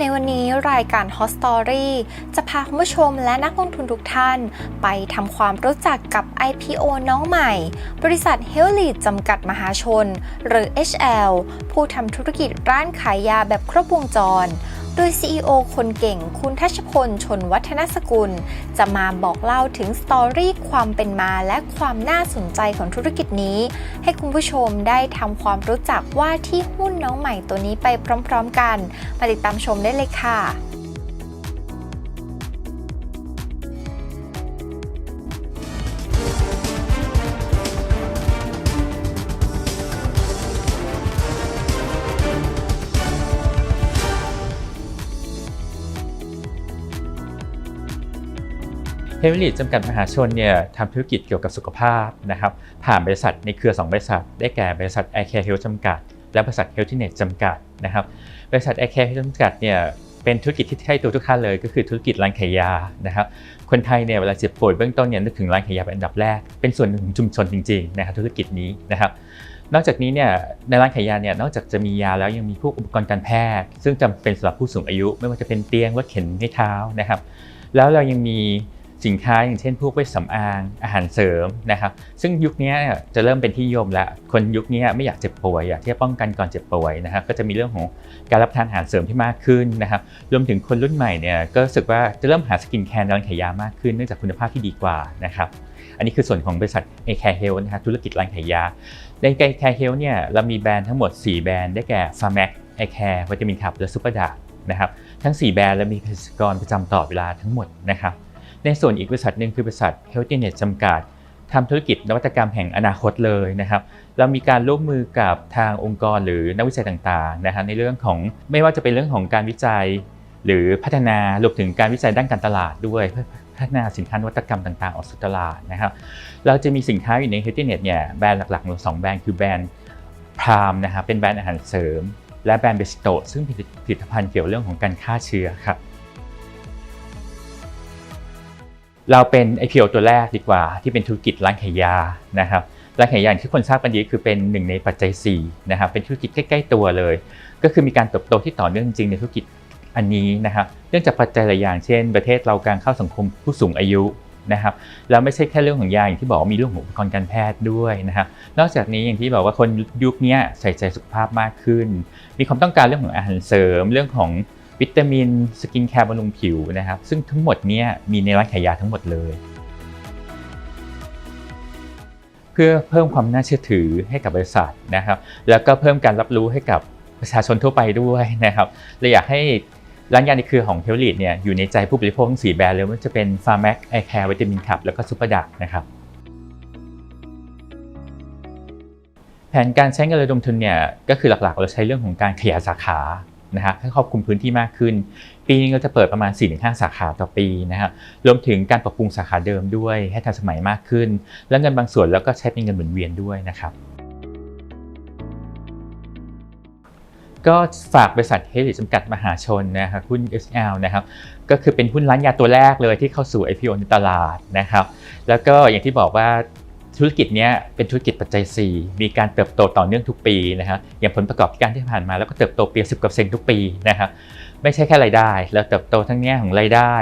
ในวันนี้รายการ Hot Story จะพาคุณผู้ชมและนักลงทุนทุกท่าน ไปทำความรู้จักกับ IPO น้องใหม่ บริษัท h e l l y จำกัดมหาชน หรือ HL ผู้ทำธุรกิจร้านขายยาแบบครบวงจร โดย CEO คนเก่งคุณทัชพลชนวัฒนสกุล จะมาบอกเล่าถึงสตอรี่ความเป็นมาและความน่าสนใจของธุรกิจนี้ ให้คุณผู้ชมได้ทำความรู้จักว่าที่หุ้นน้องใหม่ตัวนี้ไปพร้อมๆกัน มาติดตามชมได้เลยค่ะ เฮเวลิจำกัดมหาชนเนี่ยทำธุรกิจเกี่ยวกับสุขภาพนะครับผ่านบริษัทในเครือ 2 บริษัท ได้แก่บริษัท Air Care Health จำกัด และบริษัท Healthinet จำกัดนะครับบริษัท Air Care Health จำกัดเนี่ยเป็นธุรกิจที่ใกล้ตัวทุกท่านเลย ก็คือธุรกิจร้านขายยานะครับคนไทยเนี่ยเวลาเจ็บป่วยเบื้องต้นเนี่ยนึกถึงร้านขายยาเป็นอันดับแรก เป็นส่วนหนึ่งของชุมชนจริงๆนะครับธุรกิจนี้นะครับนอกจากนี้เนี่ยในร้านขายยาเนี่ยนอกจากจะมียาแล้วยังมีพวกอุปกรณ์การแพทย์ ซึ่งจำเป็นสำหรับผู้สูงอายุ ไม่ว่าจะเป็นเตียงรถเข็นให้เท้านะครับแล้วเรายังมี สินค้าอย่างเช่นพวกเวชสำอางอาหารเสริมนะครับ ซึ่งยุคนี้จะเริ่มเป็นที่นิยมแล้วคนยุคนี้ไม่อยากเจ็บป่วยอยากที่จะป้องกันก่อนเจ็บป่วยนะครับก็จะมีเรื่องของการรับประทานอาหารเสริมที่มากขึ้นนะครับรวมถึงคนรุ่นใหม่เนี่ยก็รู้สึกว่าจะเริ่มหาสกินแคร์ในร้านขายยามากขึ้นเนื่องจากคุณภาพที่ดีกว่านะครับอันนี้คือส่วนของบริษัท a c a r e Health นะครับธุรกิจร้านขายยา ใน a c a r e Health เนี่ยเรามีแบรนด์ทั้งหมด 4 แบรนด์ได้แก่ p h a r m a c a c a r e วิตามินคับและ Super d a นะครับทั้ง 4 แบรนด์และมีเภสัชกรประจำตลอเวลาทั้งหมดนะครับ ในส่วนอีกบริษัทหนึ่งคือบริษัท Healthinet จำกัดทำธุรกิจนวัตกรรมแห่งอนาคตเลยนะครับ เรามีการร่วมมือกับทางองค์กรหรือนักวิจัยต่างๆนะครับในเรื่องของไม่ว่าจะเป็นเรื่องของการวิจัย หรือพัฒนารวมถึงการวิจัยด้านการตลาดด้วยเพื่อพัฒนาสินค้านวัตกรรมต่างๆ ออกสู่ตลาดนะครับ เราจะมีสินค้าอยู่ใน Healthinet เนี่ยแบรนด์หลักๆของสองแบรนด์คือแบรนด์พรามนะครับเป็นแบรนด์อาหารเสริม และแบรนด์เบสโตซึ่งเป็นผลิตภัณฑ์เกี่ยวเรื่องของการฆ่าเชื้อครับ เราเป็น IPO ตัวแรกดีกว่า ที่เป็นธุรกิจร้านขายยานะครับร้านขายยาที่คนทราบกันดีคือเป็นหนึ่งในปัจจัย4นะครับเป็นธุรกิจใกล้ๆตัวเลย ก็คือมีการเติบโตที่ต่อเนื่องจริงในธุรกิจอันนี้นะครับเนื่องจากปัจจัยหลายอย่างเช่น ประเทศเราการเข้าสังคมผู้สูงอายุนะครับแล้วไม่ใช่แค่เรื่องของยาอย่างที่บอกมีเรื่องของอุปกรณ์การแพทย์ด้วยนะครับนอกจากนี้อย่างที่บอกว่าคนยุคนี้ใส่ใจสุขภาพมากขึ้น มีความต้องการเรื่องของอาหารเสริมเรื่องของ วิตามินสกินแคร์บำรุงผิวนะครับ ซึ่งทั้งหมดนี้มีในร้านขายยาทั้งหมดเลย เพื่อเพิ่มความน่าเชื่อถือให้กับบริษัทนะครับ แล้วก็เพิ่มการรับรู้ให้กับประชาชนทั่วไปด้วยนะครับเลยอยากให้ร้านยาในเครือของเทลลิดเนี่ยอยู่ในใจผู้บริโภคทั้ง4แบรนด์เลยว่าจะเป็น f a r m a c i c a r e วิตามินคับแล้วก็ Super d a นะครับแผนการใช้เงินระดมทุนเนี่ยก็คือหลักๆ เราใช้เรื่องของการขยายสาขา นะครับให้ครอบคลุมพื้นที่มากขึ้น ปีนึงเราจะเปิดประมาณ 4-5 สาขาต่อปีนะครับรวมถึงการปรับปรุงสาขาเดิมด้วยให้ทันสมัยมากขึ้น และเงินบางส่วนแล้วก็ใช้เป็นเงินหมุนเวียนด้วยนะครับก็ฝากบริษัทเฮลิจำกัดมหาชนนะครับหุ้น SL นะครับก็คือเป็นหุ้นร้านยาตัวแรกเลยที่เข้าสู่ IPO ในตลาดนะครับแล้วก็อย่างที่บอกว่า ธุรกิจนี้เป็นธุรกิจปัจจัย 4 มีการเติบโตต่อเนื่องทุกปีนะครับอย่างผลประกอบการที่ผ่านมาแล้วก็เติบโตเปีย10กว่าเซนทุกปีนะครับไม่ใช่แค่รายได้ แล้วเติบโตทั้งแง่ของรายได้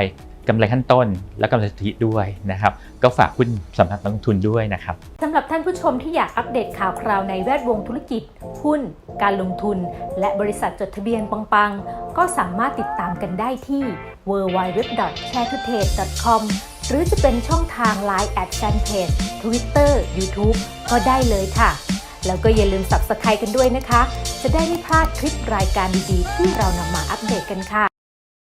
กำไรขั้นต้นและกำไรสุทธิด้วยนะครับ ก็ฝากหุ้นสำหรับนักลงทุนด้วยนะครับสำหรับท่านผู้ชมที่อยากอัปเดตข่าวคราวในแวดวงธุรกิจ หุ้น การลงทุน และบริษัทจดทะเบียนปังๆ ก็สามารถติดตามกันได้ที่ www.sharetoday.com หรือจะเป็นช่องทาง Line แอดแฟนเพจ Twitter YouTube ก็ได้เลยค่ะ แล้วก็อย่าลืม Subscribe กันด้วยนะคะ จะได้ไม่พลาดคลิปรายการดีๆที่เรานำมาอัปเดตกันค่ะ